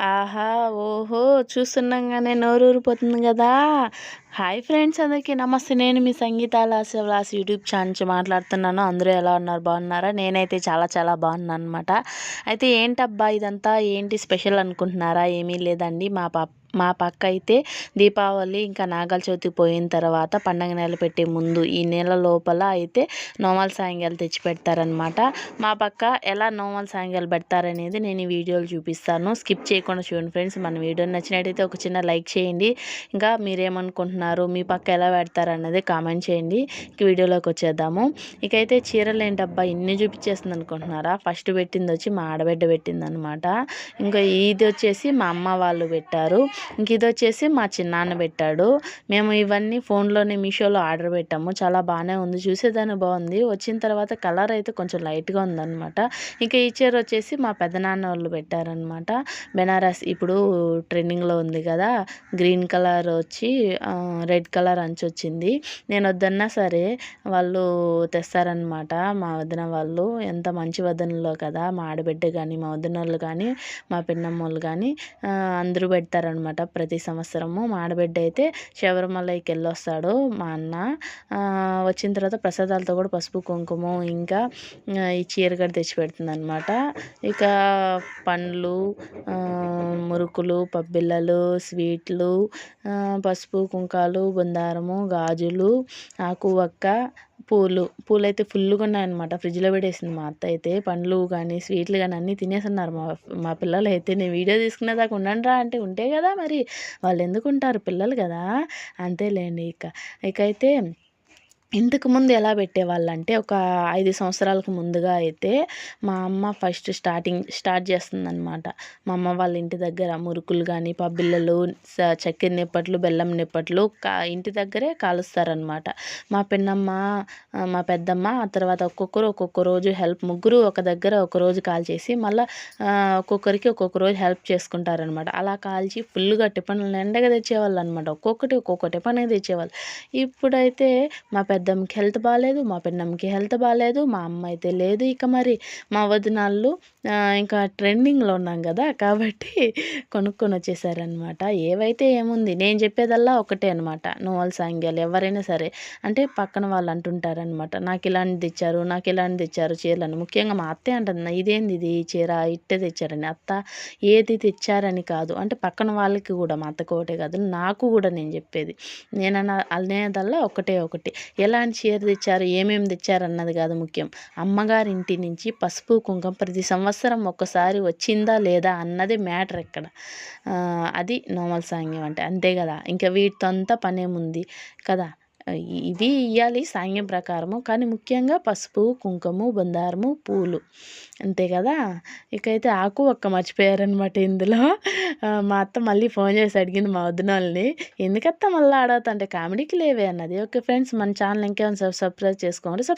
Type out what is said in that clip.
ఆహా ఓహో చూస్తున్నాగానే నోరూరిపోతుంది కదా. హాయ్ ఫ్రెండ్స్ అందరికీ నమస్తే. నేను మీ సంగీత లాస్ యూట్యూబ్ ఛానల్ నుంచి మాట్లాడుతున్నాను. అందరూ ఎలా ఉన్నారు? బాగున్నారా? నేనైతే చాలా చాలా బాగున్నాను అనమాట అయితే ఏంటబ్బా ఇదంతా? ఏంటి స్పెషల్ అనుకుంటున్నారా? ఏమీ లేదండి. మా పాప మా పక్క అయితే దీపావళి ఇంకా నాగల చవితి పోయిన తర్వాత పండగ నెల పెట్టే ముందు ఈ నెల లోపల అయితే నోమల్ సాయంగాలు తెచ్చి పెడతారనమాట మా పక్క ఎలా నోమల్ సాయంగాలు పెడతారనేది నేను ఈ వీడియోలు చూపిస్తాను. స్కిప్ చేయకుండా చూడండి ఫ్రెండ్స్. మన వీడియో నచ్చినట్టయితే ఒక చిన్న లైక్ చేయండి. ఇంకా మీరేమనుకుంటున్నారు మీ పక్క ఎలా పెడతారన్నది కామెంట్ చేయండి. వీడియోలోకి వచ్చేద్దాము. ఇకైతే చీరలు ఏంటబ్బా ఇన్ని చూపించేస్తుంది అనుకుంటున్నారా? ఫస్ట్ పెట్టింది వచ్చి మా ఆడబిడ్డ పెట్టింది అనమాట ఇంకా ఇది వచ్చేసి మా అమ్మ వాళ్ళు పెట్టారు. ఇంక ఇది వచ్చేసి మా చిన్నాన్న పెట్టాడు. మేము ఇవన్నీ ఫోన్లోనే మీషోలో ఆర్డర్ పెట్టాము. చాలా బాగానే ఉంది. చూసేదాన్ని బాగుంది. వచ్చిన తర్వాత కలర్ అయితే కొంచెం లైట్గా ఉందన్నమాట. ఇంకా ఈ చీర వచ్చేసి మా పెద్దనాన్న వాళ్ళు పెట్టారనమాట బెనారస్ ఇప్పుడు ట్రెండింగ్లో ఉంది కదా. గ్రీన్ కలర్ వచ్చి రెడ్ కలర్ అంచు వచ్చింది. నేను వద్దన్నా సరే వాళ్ళు తెస్తారనమాట మా వదిన వాళ్ళు ఎంత మంచి వదనలో కదా. మా ఆడబిడ్డ కానీ మా వదిన వాళ్ళు కానీ మా పిన్నమ్మ వాళ్ళు కానీ అందరూ పెడతారనమాట అనమాట ప్రతి సంవత్సరము. మా ఆడబిడ్డ అయితే శబరిమలకి వెళ్ళొస్తాడు మా అన్న. వచ్చిన తర్వాత ప్రసాదాలతో కూడా పసుపు కుంకుమ ఇంకా ఈ చీరగడ్డ తెచ్చి పెడుతుంది అనమాట ఇక పండ్లు మురుకులు పబ్బిళ్ళలు స్వీట్లు పసుపు కుంకాలు బందారము గాజులు ఆకు వక్క పూలు పూలు అయితే ఫుల్గా ఉన్నాయన్నమాట. ఫ్రిడ్జ్లో పెట్టేసింది మా అత్త అయితే. పండ్లు కానీ స్వీట్లు కానీ అన్నీ తినేస్తున్నారు మా మా పిల్లలు అయితే. నేను వీడియో తీసుకునేదాకా ఉండండి రా అంటే ఉంటే కదా మరి. వాళ్ళు ఎందుకు ఉంటారు పిల్లలు కదా? అంతేలేండి ఇక. ఇకైతే ఇంతకుముందు ఎలా పెట్టేవాళ్ళంటే ఒక ఐదు సంవత్సరాలకు ముందుగా అయితే మా అమ్మ ఫస్ట్ స్టార్టింగ్ స్టార్ట్ చేస్తుందనమాట మా అమ్మ వాళ్ళ ఇంటి దగ్గర మురుకులు కానీ పబ్బిళ్ళలు చక్కెర నిప్పట్లు బెల్లం నిప్పట్లు కా ఇంటి దగ్గరే కాలుస్తారనమాట మా పిన్నమ్మ మా పెద్దమ్మ ఆ తర్వాత ఒక్కొక్కరు ఒక్కొక్క రోజు హెల్ప్ ముగ్గురు ఒక దగ్గర ఒక రోజు కాల్చేసి మళ్ళీ ఒక్కొక్కరికి ఒక్కొక్క రోజు హెల్ప్ చేసుకుంటారనమాట అలా కాల్చి ఫుల్గా టిఫిన్లు ఎండగా తెచ్చేవాళ్ళు అనమాట ఒక్కొక్కటి ఒక్కొక్క టిఫిన్ తెచ్చేవాళ్ళు. ఇప్పుడైతే మా పెద్దమ్మకి హెల్త్ బాగాలేదు మా పెన్నమ్మకి హెల్త్ బాగాలేదు మా అమ్మ అయితే లేదు ఇక మరి. మా వదినాళ్ళు ఇంకా ట్రెండింగ్లో ఉన్నాం కదా కాబట్టి కొనుక్కొని వచ్చేసారనమాట ఏవైతే ఏముంది నేను చెప్పేదల్లా ఒకటే అనమాట నోవల్ సాంగ్యాలు ఎవరైనా సరే. అంటే పక్కన వాళ్ళు అంటుంటారనమాట నాకు ఇలాంటిది తెచ్చారు నాకు ఇలాంటిది తెచ్చారు చీరలను. ముఖ్యంగా మా అత్తే అంటుంది ఇదేంది ఇది చీర? ఇట్టే తెచ్చారని. అత్త ఏది తెచ్చారని కాదు. అంటే పక్కన వాళ్ళకి కూడా మా అత్తకు ఒకటే కాదు నాకు కూడా నేను చెప్పేది. నేను అనేదల్లా ఒకటే ఒకటి. ఎలాంటి చీర తెచ్చారు ఏమేమి తెచ్చారు అన్నది కాదు ముఖ్యం. అమ్మగారి ఇంటి నుంచి పసుపు కుంకుమ ప్రతి సంవత్సరం ఒక్కసారి వచ్చిందా లేదా అన్నది మ్యాటర్ ఇక్కడ అది నోమల్ సాంగ్యం అంటే అంతే కదా. ఇంకా వీటితో అంతా పనేముంది కదా? ఇవి ఇవ్వాలి సాంగ్యం ప్రకారము. కానీ ముఖ్యంగా పసుపు కుంకుమ బందారము పూలు. అంతే కదా? ఇకైతే ఆకు ఒక్క మర్చిపోయారనమాట ఇందులో. మా అత్త మళ్ళీ ఫోన్ చేసి అడిగింది మా వదిన ఎందుకత్త మళ్ళీ ఆడతా అంటే కామెడీకి లేవే అన్నది. ఓకే ఫ్రెండ్స్ మన ఛానల్ ఇంకేమైనా సబ్స్క్రైబ్ చేసుకోండి. సబ్స్క్రైబ్